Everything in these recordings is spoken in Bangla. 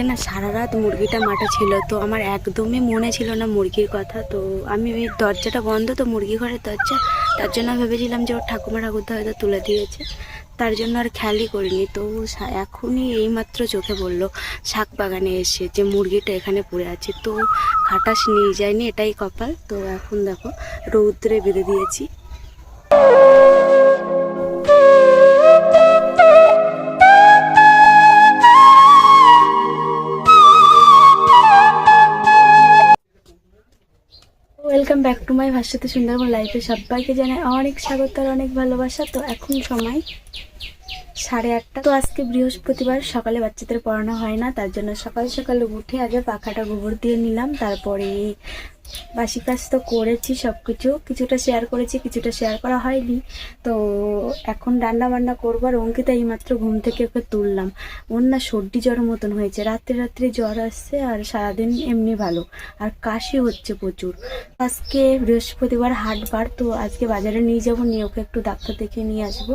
কালকে না সারা রাত মুরগিটা মাঠে ছিল, তো আমার একদমই মনে ছিল না মুরগির কথা। তো আমি ওই দরজাটা বন্ধ, তো মুরগি ঘরের দরজা, তার জন্য ভেবেছিলাম যে ওর ঠাকুমা ঠাকুরদা হয়তো তুলে দিয়েছে। তার জন্য আর খেয়ালই করিনি। তো এখনই এইমাত্র চোখে পড়ল, শাক বাগানে এসে যে মুরগিটা এখানে পড়ে আছে। তো খাটাস নিয়ে যায়নি এটাই কপাল। তো এখন দেখো, রৌদ্রে বেঁধে দিয়েছি। টু মাই ভাষাতে সুন্দরবন লাইফে সবাইকে জানাই অনেক স্বাগত আর অনেক ভালোবাসা। তো এখন সময় সাড়ে আটটা। তো আজকে বৃহস্পতিবার, সকালে বাচ্চাদের পড়ানো হয় না, তার জন্য সকাল সকালে উঠে আগে পাখাটা গোবর দিয়ে নিলাম, তারপরে বাসি কাজ তো করেছি সব কিছু কিছুটা শেয়ার করেছি, কিছুটা শেয়ার করা হয়নি। তো এখন রান্না বান্না করব আর অঙ্কিতা এইমাত্র ঘুম থেকে ওকে তুললাম। ওর না সর্দি জ্বর মতন হয়েছে। রাত্রে রাত্রে জ্বর আসছে আর সারাদিন এমনি ভালো। আর কাশি হচ্ছে প্রচুর। আজকে বৃহস্পতিবার হাটবার, তো আজকে বাজারে নিয়ে যাব, নিয়ে ওকে একটু ডাক্তার দেখিয়ে নিয়ে আসব।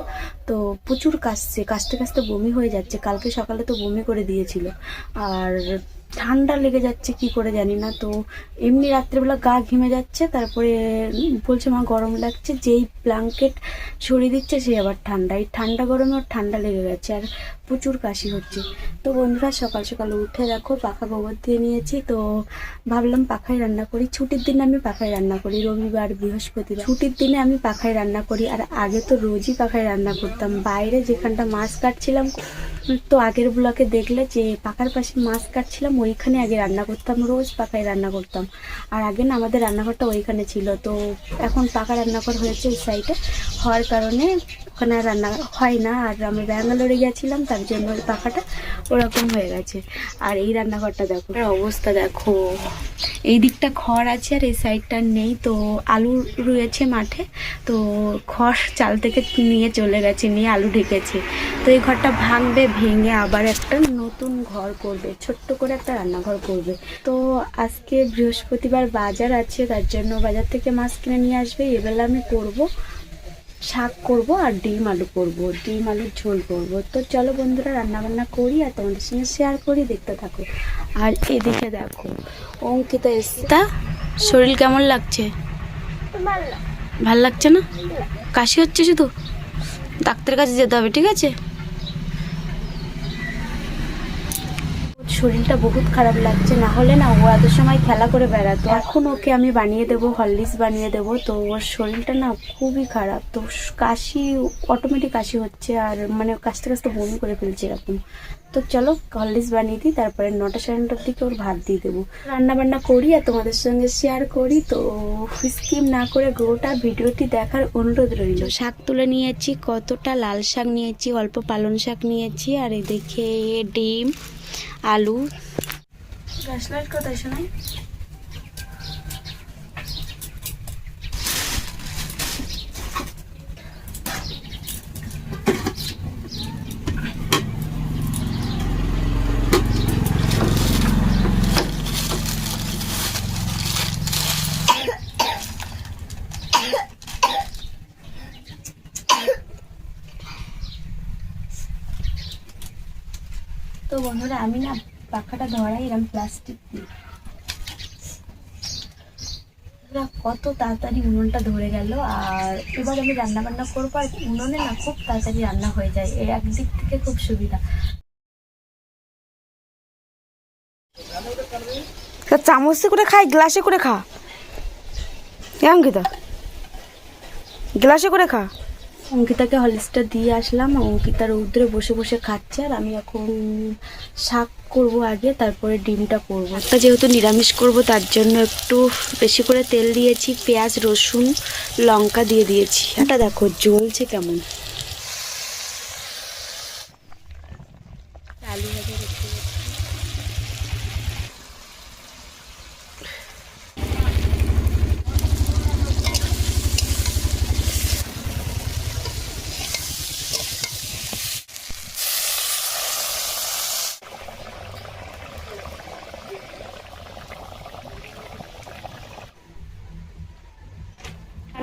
তো প্রচুর কাশছে। কাশতে কাশতে বমি হয়ে যাচ্ছে। কালকে সকালে তো বমি করে দিয়েছিল। আর ঠান্ডা লেগে যাচ্ছে, কি করে জানি না। তো এমনি রাত্রেবেলা গা ঘেমে যাচ্ছে, তারপরে বলছে, মা, গরম লাগছে। যেই ব্ল্যাঙ্কেট সরিয়ে দিচ্ছে, সে আবার ঠান্ডা। এই ঠান্ডা গরমে ওর ঠান্ডা লেগে গেছে, আর প্রচুর কাশি হচ্ছে। তো বন্ধুরা, সকাল সকাল উঠে দেখো, পাখা গোবর দিয়ে নিয়েছি। তো ভাবলাম, পাখায় রান্না করি। ছুটির দিনে আমি পাখায় রান্না করি, রবিবার, বৃহস্পতিবার। ছুটির দিনে আমি পাখায় রান্না করি, আর আগে তো রোজই পাখায় রান্না করতাম। বাইরে যেখানটা মাছ কাটছিলাম তো আগের ব্লকে দেখলে যে পাকার পাশে মাছ কাটছিলাম, ওইখানে আগে রান্না করতাম, রোজ পাকায় রান্না করতাম। আর আগে না আমাদের রান্নাঘরটা ওইখানে ছিল। তো এখন পাকা রান্নাঘর হয়েছে ওই সাইডে হওয়ার কারণে ওখানে আর রান্না হয় না। আর আমি ব্যাঙ্গালোরে গেছিলাম তার জন্য পাখাটা ওরকম হয়ে গেছে। আর এই রান্নাঘরটা দেখো। অবস্থা দেখো। এই দিকটা খড় আছে আর এই সাইডটা নেই। তো আলু রয়েছে মাঠে। তো খড় চাল থেকে নিয়ে চলে গেছে, নিয়ে আলু ঢেকেছে। তো এই ঘরটা ভাঙবে, ভেঙে আবার একটা নতুন ঘর করবে, ছোট্ট করে একটা রান্নাঘর করবে। তো আজকে বৃহস্পতিবার বাজার আছে, তার জন্য বাজার থেকে মাছ কিনে নিয়ে আসবে। এবেলা আমি করব শাক করব আর ডিম আলু করব ডিম আলুর ঝোল করব। তো চলো বন্ধুরা রান্না বান্না করি আর তোমাদের সঙ্গে শেয়ার করি দেখতে থাকো। আর এদিকে দেখো অঙ্কিতা এসতা শরীর কেমন লাগছে? ভালো লাগছে না? কাশি হচ্ছে শুধু? ডাক্তারের কাছে যেতে হবে ঠিক আছে? শরীরটা বহুত খারাপ লাগছে, না হলে না ও এত সময় খেলা করে বেড়াতো। এখন ওকে আমি বানিয়ে দেবো, হরলিক্স বানিয়ে দেবো, তো ওর শরীরটা না খুবই খারাপ। তো কাশি অটোমেটিক কাশি হচ্ছে আর মানে কাশতে কাশতে বমি করে ফেলছে এরকম। তো চলো হরলিক্স বানিয়ে দিই, তারপরে নটা সাড়ে নটার দিকে ওর ভাত দিয়ে দেবো। রান্না বান্না করি আর তোমাদের সঙ্গে শেয়ার করি, তো স্কিম না করে গোটা ভিডিওটি দেখার অনুরোধ রইল। শাক তুলে নিয়েছি, কতটা লাল শাক নিয়েছি, অল্প পালং শাক নিয়েছি, আর এদিকে ডিম আলু। গ্যাস লাইট কোথায় শোনাই তো বন্ধুরা, আমি না পাখাটা ধরাই এরকম প্লাস্টিক দিয়ে। কত তাড়াতাড়ি উনুনটা ধরে গেল, আর এবার আমি রান্না বান্না করব, আর উনুনে না খুব তাড়াতাড়ি রান্না হয়ে যায় এই একদিক থেকে খুব সুবিধা। তা চামচে করে খাই, গ্লাসে করে খা। কেমন খেতা গ্লাসে করে খা। অঙ্কিতাকে হলিস্টার দিয়ে আসলাম। অঙ্কিতা রৌদ্রে বসে বসে খাচ্ছে আর আমি এখন শাক করব আগে, তারপরে ডিমটা করব। তা যেহেতু নিরামিষ করব, তার জন্য একটু বেশি করে তেল দিয়েছি, পেঁয়াজ, রসুন, লঙ্কা দিয়ে দিয়েছি। এটা দেখো, জ্বলছে কেমন।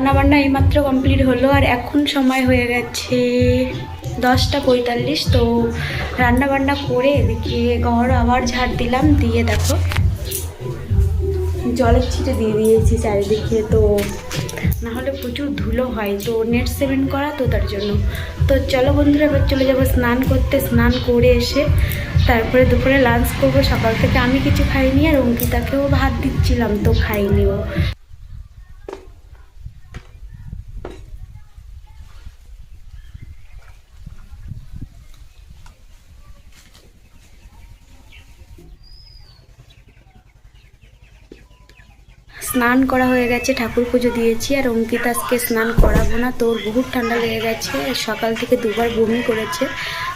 রান্নাবান্না এইমাত্র কমপ্লিট হলো আর এখন সময় হয়ে গেছে দশটা পঁয়তাল্লিশ, তো রান্নাবান্না করে এদিকে ঘর আবার ঝাড় দিলাম, দিয়ে দেখো জলের ছিটে দিয়ে দিয়েছি চারিদিকে, তো না হলে প্রচুর ধুলো হয়, তো নেট সেভেন করা তো তার জন্য। তো চলো বন্ধুরা, এবার চলে যাব স্নান করতে, স্নান করে এসে তারপরে দুপুরে লাঞ্চ করব। সকাল থেকে আমি কিছু খাইনি আর অঙ্কিতাকেও ভাত দিচ্ছিলাম, তো খাইনি ও। স্নান করা হয়ে গেছে, ঠাকুর পুজো দিয়েছি আর অঙ্কিতা আজকে স্নান করাবো না। তোর বহুত ঠান্ডা লেগে গেছে, সকাল থেকে দুবার বমি করেছে,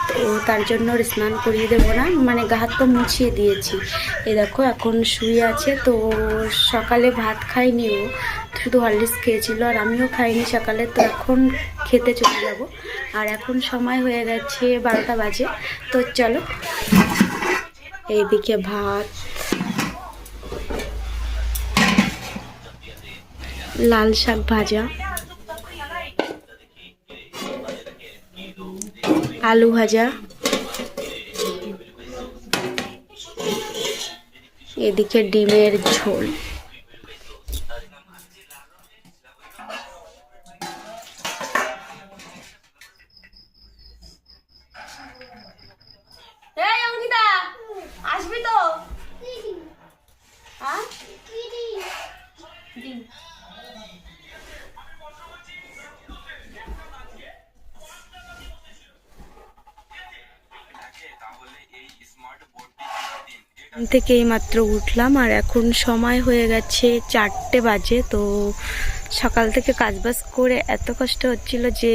তো তার জন্য ওর স্নান করিয়ে দেবো না। মানে গা হাত পা মুছিয়ে দিয়েছি। এ দেখো, এখন শুয়ে আছে, তো সকালে ভাত খাইনি ও। শুধু হরলিক্স খেয়েছিল আর আমিও খাইনি সকালে, তো এখন খেতে চলে যাব। আর এখন সময় হয়ে গেছে বারোটা বাজে, তো চলো। এইদিকে ভাত লাল শাক ভাজা। আলু ভাজা। এদিকে ডিমের ঝোল। থেকে এইমাত্র উঠলাম, আর এখন সময় হয়ে গেছে চারটে বাজে। তো সকাল থেকে কাজবাজ করে এত কষ্ট হচ্ছিল যে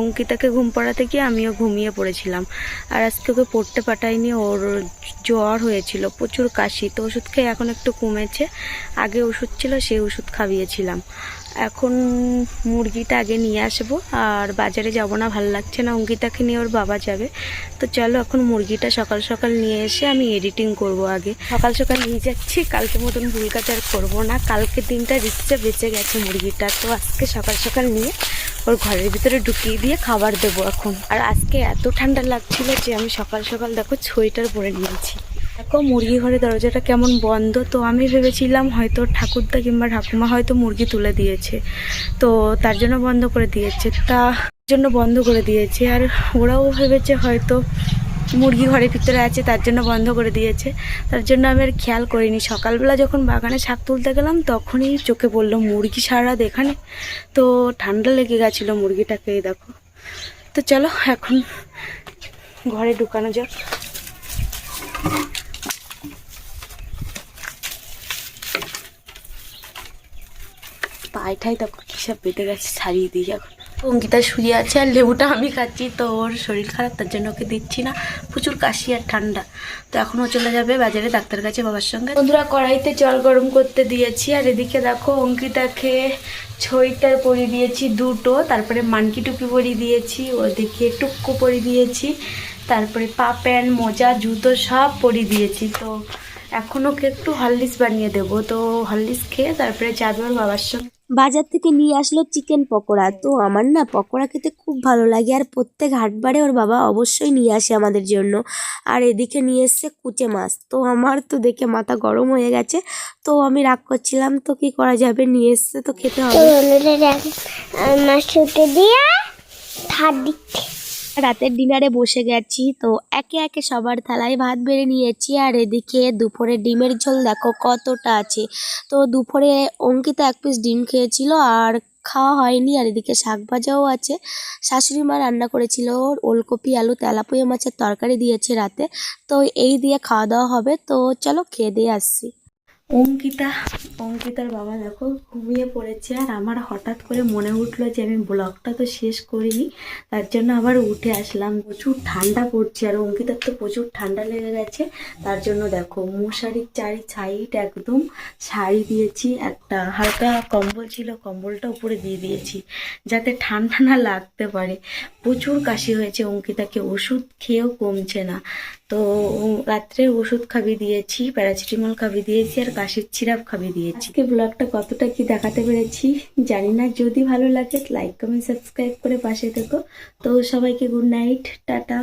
অঙ্কিতাকে ঘুম পাড়াতে গিয়ে আমিও ঘুমিয়ে পড়েছিলাম। আর আজকে ওকে পড়তে পাঠাইনি, ওর জ্বর হয়েছিল, প্রচুর কাশি, তো ওষুধ খেয়ে এখন একটু কমেছে। আগে ওষুধ ছিল, সেই ওষুধ খাইয়েছিলাম। এখন মুরগিটা আগে নিয়ে আসব, আর বাজারে যাব না, ভালো লাগছে না। অঙ্কিতাকে নিয়ে ওর বাবা যাবে। তো চলো এখন মুরগিটা সকাল সকাল নিয়ে এসে আমি এডিটিং করব আগে। সকাল সকাল নিয়ে যাচ্ছি, কালকে মতন ভুল কাজ আর করব না। কালকে দিনটা রিক্সে বেঁচে গেছে মুরগিটা, তো আজকে সকাল সকাল নিয়ে ওর ঘরের ভিতরে ঢুকিয়ে দিয়ে খাবার দেবো এখন। আর আজকে এত ঠান্ডা লাগছিল যে আমি সকাল সকাল দেখো, সোয়েটার পরে নিয়েছি। দেখো, মুরগি ঘরের দরজাটা কেমন বন্ধ। তো আমি ভেবেছিলাম হয়তো ঠাকুরদা কিংবা ঠাকুমা হয়তো মুরগি তুলে দিয়েছে। তো তার জন্য বন্ধ করে দিয়েছে। তা জন্য বন্ধ করে দিয়েছে। আর ওরাও ভেবেছে হয়তো মুরগি ঘরের ভিতরে আছে, তার জন্য বন্ধ করে দিয়েছে। তার জন্য আমি আর খেয়াল করিনি। সকালবেলা যখন বাগানে শাক তুলতে গেলাম, তখনই চোখে পড়ল মুরগি সারা এখানে তো ঠান্ডা লেগে গেছিল মুরগিটাকে দেখো। তো চলো, এখন ঘরে ঢুকানো যাক। পায়টাই তখন কিসব বেঁধে গেছে, ছাড়িয়ে দিই এখন। অঙ্কিতা শুয়ে আছে আর লেবুটা আমি খাচ্ছি, তো ওর শরীর খারাপ, তার জন্য ওকে দিচ্ছি না। প্রচুর কাশি আর ঠান্ডা। তো এখন ও চলে যাবে বাজারে ডাক্তার কাছে, বাবার সঙ্গে। বন্ধুরা, কড়াইতে জল গরম করতে দিয়েছি, আর এদিকে দেখো অঙ্কিতাকে ছইটার পরিয়ে দিয়েছি দুটো, তারপরে মানকি টুপি পরিয়ে দিয়েছি ওদিকে টুক্কু পরিয়ে দিয়েছি, তারপরে পা প্যান্ট, মোজা, জুতো সব পরিয়ে দিয়েছি। তো এখন ওকে একটু হরলিক্স বানিয়ে দেবো। তো হরলিক্স খেয়ে তারপরে ওর বাবার সঙ্গে। বাজার থেকে নিয়ে আসলো চিকেন পকোড়া। তো আমার না পকোড়া খেতে খুব ভালো লাগে আর প্রত্যেক হাটবারে ওর বাবা অবশ্যই নিয়ে আসে আমাদের জন্য। আর এদিকে নিয়ে এসছে কুচে মাছ। তো আমার তো দেখে মাথা গরম হয়ে গেছে। তো আমি রাগ করছিলাম, তো কি করা যাবে? নিয়ে এসছে তো খেতে হবে। মাছ দিয়ে রাতের ডিনারে বসে গেছি। তো একে একে সবার থালায় ভাত বেড়ে নিয়েছি আর এদিকে দুপুরে ডিমের ঝোল দেখো কতটা আছে। তো দুপুরে অঙ্কিতা এক পিস ডিম খেয়েছিল আর খাওয়া হয়নি আর এদিকে শাক ভাজাও আছে। শাশুড়ি মা রান্না করেছিল, ওলকপি, আলু, তেলাপুয়া মাছের তরকারি দিয়েছে রাতে। তো এই দিয়ে খাওয়া দাওয়া হবে। তো চলো খেয়ে দিয়ে আসছি। অঙ্কিতা অঙ্কিতার বাবা দেখো ঘুমিয়ে পড়েছে আর আমার হঠাৎ করে মনে উঠল যে আমি ব্লগটা তো শেষ করিনি, তার জন্য আবার উঠে আসলাম। প্রচুর ঠান্ডা পড়ছে আর অঙ্কিতার তো প্রচুর ঠান্ডা লেগে গেছে, তার জন্য দেখো মশারির চারি সাইড একদম শাড়ি দিয়েছি, একটা হালকা কম্বল ছিল, কম্বলটা উপরে দিয়ে দিয়েছি, যাতে ঠান্ডা না লাগতে পারে। প্রচুর কাশি হয়েছে অঙ্কিতাকে, ওষুধ খেয়েও কমছে না। তো রাত্রে ওষুধ খাবি দিয়েছি, প্যারাসিটামল খাবি দিয়েছি, আর কাশির সিরাপ খাবি দিয়েছি। আজকে ব্লগটা কতটা কি দেখাতে পেরেছি জানি না, যদি ভালো লাগে লাইক কমেন্ট সাবস্ক্রাইব করে পাশে থেকো। তো সবাইকে গুড নাইট টাটা।